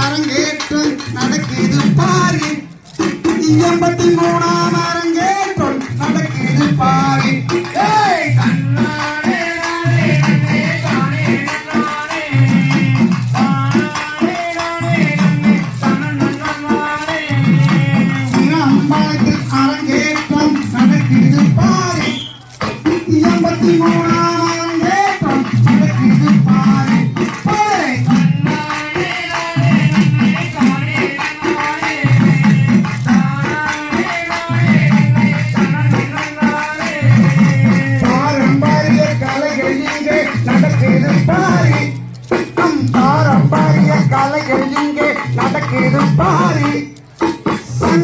அரங்கேற்றம் நடக்குது பாரு எண்பத்தி மூணாம் அரங்கேற்றம் நடக்குது பாரு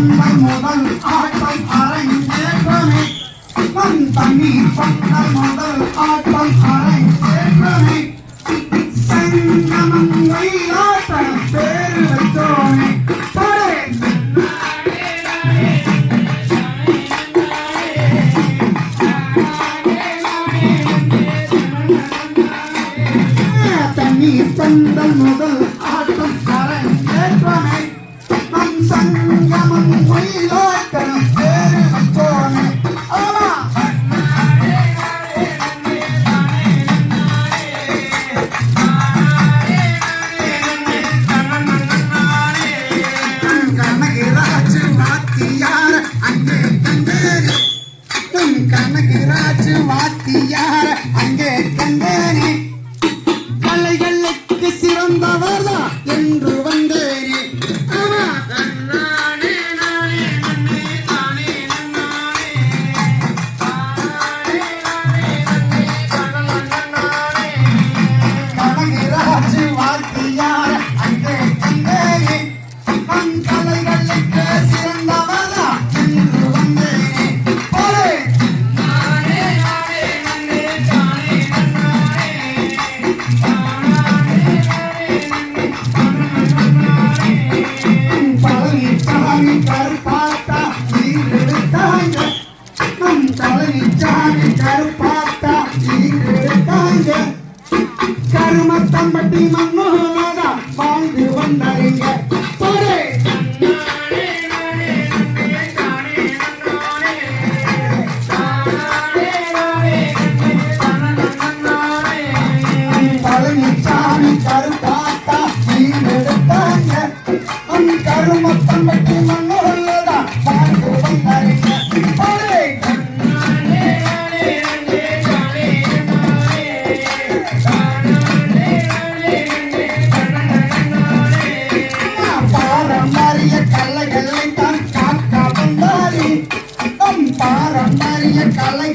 தன்னை முதல் ஆட்டம் அரை ஏற்றமே தன் தனி தன்னை முதல் ஆட்டம் அரை காட்டி பாரதி மன்மோகனாடா வாழ்ந்து வந்தாருங்க போரே கால்லாம்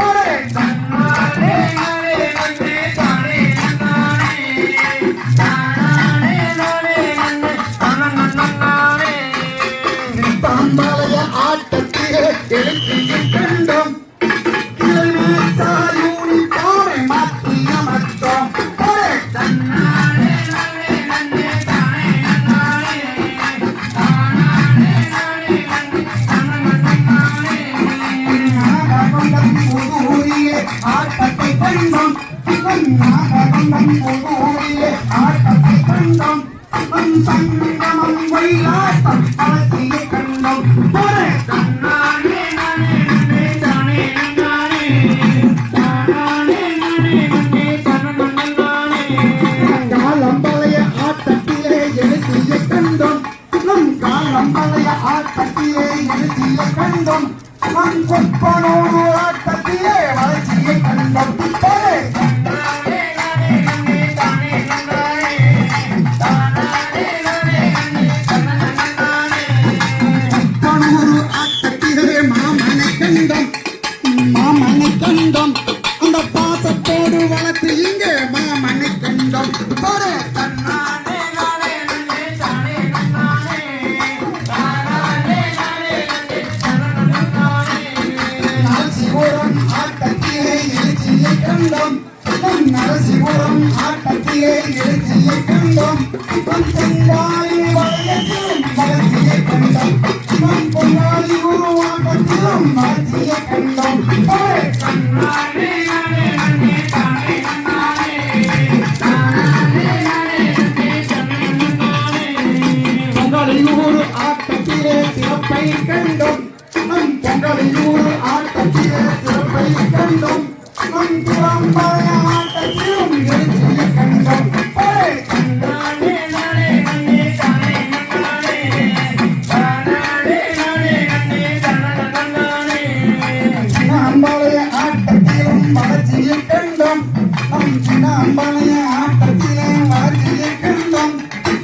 கண்டம் பொன்னோடு ஆட்டத்திலே வளர்ச்சியை கண்டம் கண்டோம் மாமனை கண்டோம் அந்த பாசத்தோடு வளர்த்து இங்கே மாமனை கண்டோம். நரசிபுரம் ஆட்டத்திலே எழுச்சியை கண்டோம்.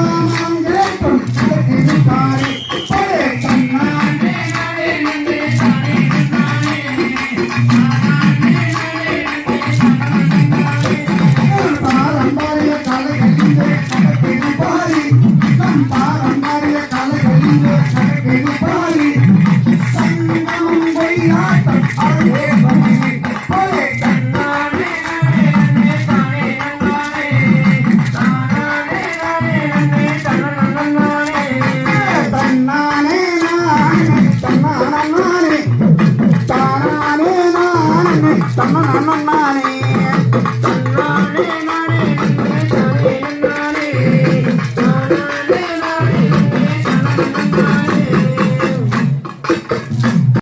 Thank you.